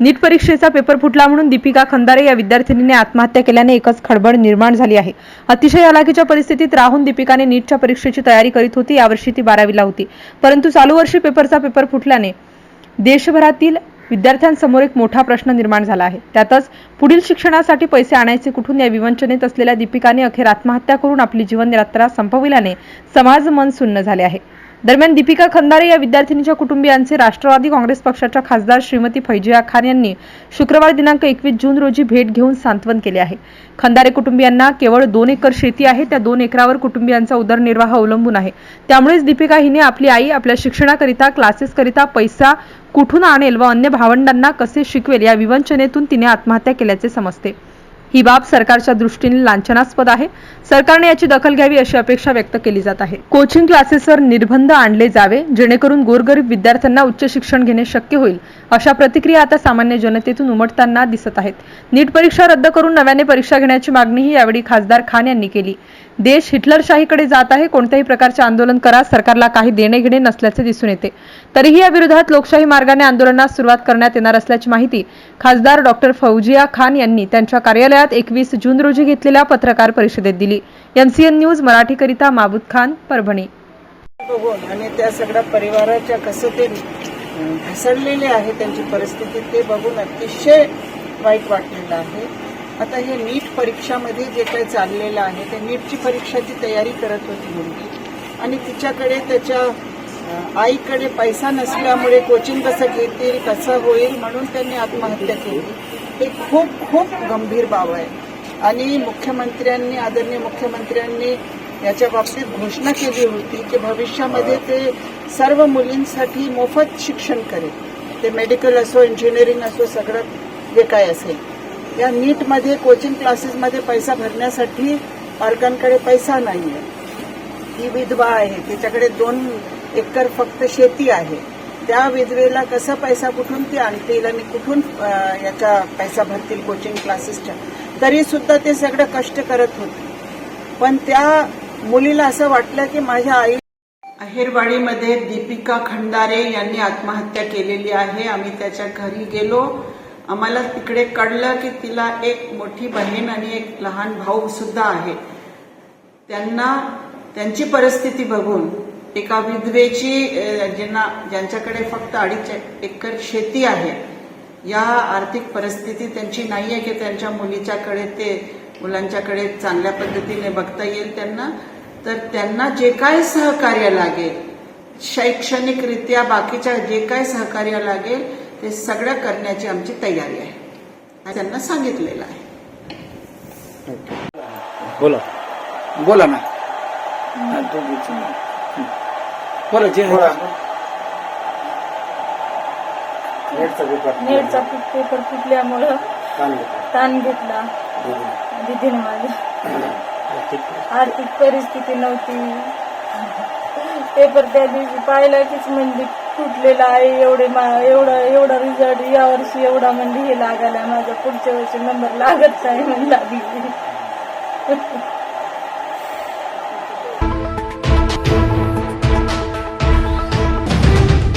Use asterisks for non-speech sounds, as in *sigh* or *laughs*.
नीट परीक्षेचा पेपर फुटला म्हणून दीपिका खंदारे या विद्यार्थिनीने आत्महत्या केल्याने एकच खळबळ निर्माण झाली आहे. अतिशय हलाखीच्या परिस्थितीत राहून दीपिकाने नीटच्या परीक्षेची तयारी करीत होती यावर्षी ती बारावीला होती. परंतु चालू वर्षी पेपरचा पेपर फुटल्याने देशभरातील विद्यार्थ्यांसमोर एक मोठा प्रश्न निर्माण झाला आहे. त्यातच पुढील शिक्षणासाठी पैसे आणायचे कुठून या विवंचनेत असलेल्या दीपिकाने अखेर आत्महत्या करून आपली जीवन यात्रा संपविल्याने समाज मन सुन्न झाले आहे. दरम्यान दीपिका खंदारे या विद्यार्थिनीच्या कुटुंबियांचे राष्ट्रवादी काँग्रेस पक्षाच्या खासदार श्रीमती फैजिया खान यांनी शुक्रवार दिनांक एकवीस जून रोजी भेट घेऊन सांत्वन केले आहे. खंदारे कुटुंबियांना केवळ दोन एकर शेती आहे त्या दोन एकरावर कुटुंबियांचा उदरनिर्वाह अवलंबून आहे. त्यामुळेच दीपिका हिने आपली आई आपल्या शिक्षणाकरिता क्लासेसकरिता पैसा कुठून आणेल व अन्य भावंडांना कसे शिकवेल या विवंचनेतून तिने आत्महत्या केल्याचे समजते. ही बाब सरकारच्या दृष्टीने लांछनास्पद आहे. सरकारने याची दखल घ्यावी अशी अपेक्षा व्यक्त केली जात आहे. कोचिंग क्लासेसवर निर्बंध आणले जावे जेणेकरून गोरगरीब विद्यार्थ्यांना उच्च शिक्षण घेणे शक्य होईल अशा प्रतिक्रिया आता सामान्य जनतेतून उमटताना दिसत आहेत. नीट परीक्षा रद्द करून नव्याने परीक्षा घेण्याची मागणीही यावेळी खासदार खान यांनी केली. देश हिटलरशाहीकडे जात आहे. कोणत्याही प्रकारचे आंदोलन करा. सरकारला काही देणे घेणे नसल्याचे दिसून येते. तरीही या विरोधात लोकशाही मार्गाने आंदोलनास सुरुवात करण्यात येणार असल्याची माहिती खासदार डॉक्टर फौजिया खान यांनी त्यांच्या कार्यालयात एकवीस जून रोजी घेतलेल्या पत्रकार परिषदेत दिली. एमसीएन न्यूज मराठीकरिता माबूद खान परभणी. आणि त्या सगळ्या परिवाराच्या कसं ते घसरलेले आहे त्यांची परिस्थिती ते बघून अतिशय वाईट वाटलेलं आहे. आता हे नीट परीक्षामध्ये जे काही चाललेलं आहे ते नीटची परीक्षाची तयारी करत होती मुलगी. आणि तिच्याकडे त्याच्या आईकडे पैसा नसल्यामुळे कोचिंग कसं घेतील कसं होईल म्हणून त्यांनी आत्महत्या केली. हे खूप खूप गंभीर बाब आहे. आणि मुख्यमंत्र्यांनी आदरणीय मुख्यमंत्र्यांनी याच्या बाबतीत घोषणा केली होती की भविष्यामध्ये ते सर्व मुलींसाठी मोफत शिक्षण करेल. ते मेडिकल असो इंजिनिअरिंग असो सगळं जे काय असेल. या नीटमध्ये कोचिंग क्लासेसमध्ये पैसा भरण्यासाठी पालकांकडे पैसा नाही आहे ती विधवा आहे. तिच्याकडे दोन एकर फक्त शेती आहे. त्या विधवेला कसा पैसा कुठून ती आणतील आणि कुठून याचा पैसा भरतील कोचिंग क्लासेसच्या तरी सुद्धा ते सगळं कष्ट करत होते. पण त्या मुलीला असं वाटलं की माझ्या आई अहेरवाडीमध्ये दीपिका खंडारे यांनी आत्महत्या केलेली आहे. आम्ही त्याच्या घरी गेलो. आम्हाला तिकडे कळलं की तिला एक मोठी बहीण आणि एक लहान भाऊ सुद्धा आहे. त्यांना त्यांची परिस्थिती बघून एका विधवेची ज्यांना ज्यांच्याकडे फक्त अडीच एकर शेती आहे या आर्थिक परिस्थिती त्यांची नाही आहे की त्यांच्या मुलीच्याकडे ते मुलांच्याकडे चांगल्या पद्धतीने बघता येईल त्यांना. तर त्यांना जे काय सहकार्य लागेल शैक्षणिकरित्या बाकीच्या जे काय सहकार्य लागेल ते सगळं करण्याची आमची तयारी आहे. हे त्यांना सांगितलेलं आहे. बोला. बोला ना. बोला जे ते. नेटचा पेपर फुटल्यामुळं ताण घेतला. दिदीने माझ्या आर्थिक परिस्थिती नव्हती. *laughs* पेपर त्या दिवशी पाहिला कीच म्हणजे फुटलेला आहे. एवढे मा- एवढा एवढा रिझल्ट या वर्षी एवढा म्हणजे हे लागायला माझा पुढच्या वर्षी नंबर लागत नाही म्हणजे लागली.